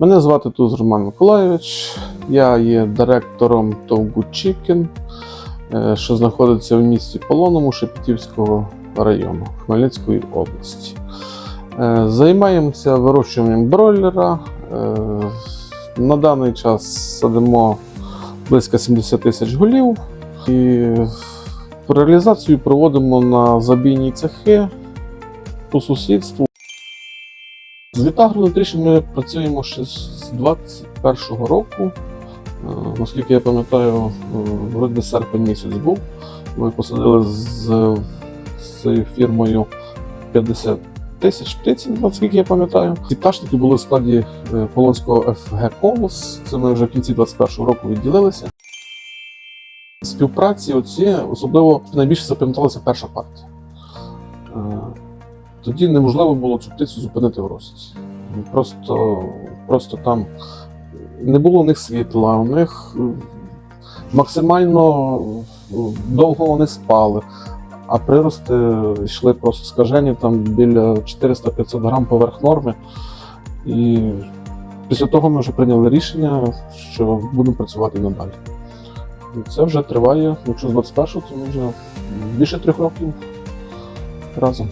Мене звати Туз Роман Миколайович. Я є директором ТОВ Good Chicken, е, що знаходиться в місті Полоному Шепетівського району Хмельницької області. Е, Займаємося вирощуванням бройлера. Е, На даний час садимо близько 70 тисяч голів. І реалізацію проводимо на забійні цехи по сусідству. З Вітагронутрішн ми працюємо ще з 21-го року. Е, Наскільки я пам'ятаю, е, вроде серпень місяць був. Ми посадили з, цією фірмою 50 тисяч птиць, наскільки я пам'ятаю. Ці пташники були в складі е, Полонського ФГ Колос. Це ми вже в кінці 21-го року відділилися. Співпраці оці особливо найбільше запам'яталася перша партія. Тоді неможливо було цю птицю зупинити в рості. Просто, просто там не було у них світла, у них максимально довго вони спали, а прирости йшли просто скажені там біля 400-500 грам поверх норми. І після того ми вже прийняли рішення, що будемо працювати надалі. І це вже триває, якщо з 21-го, то ми вже більше трьох років разом.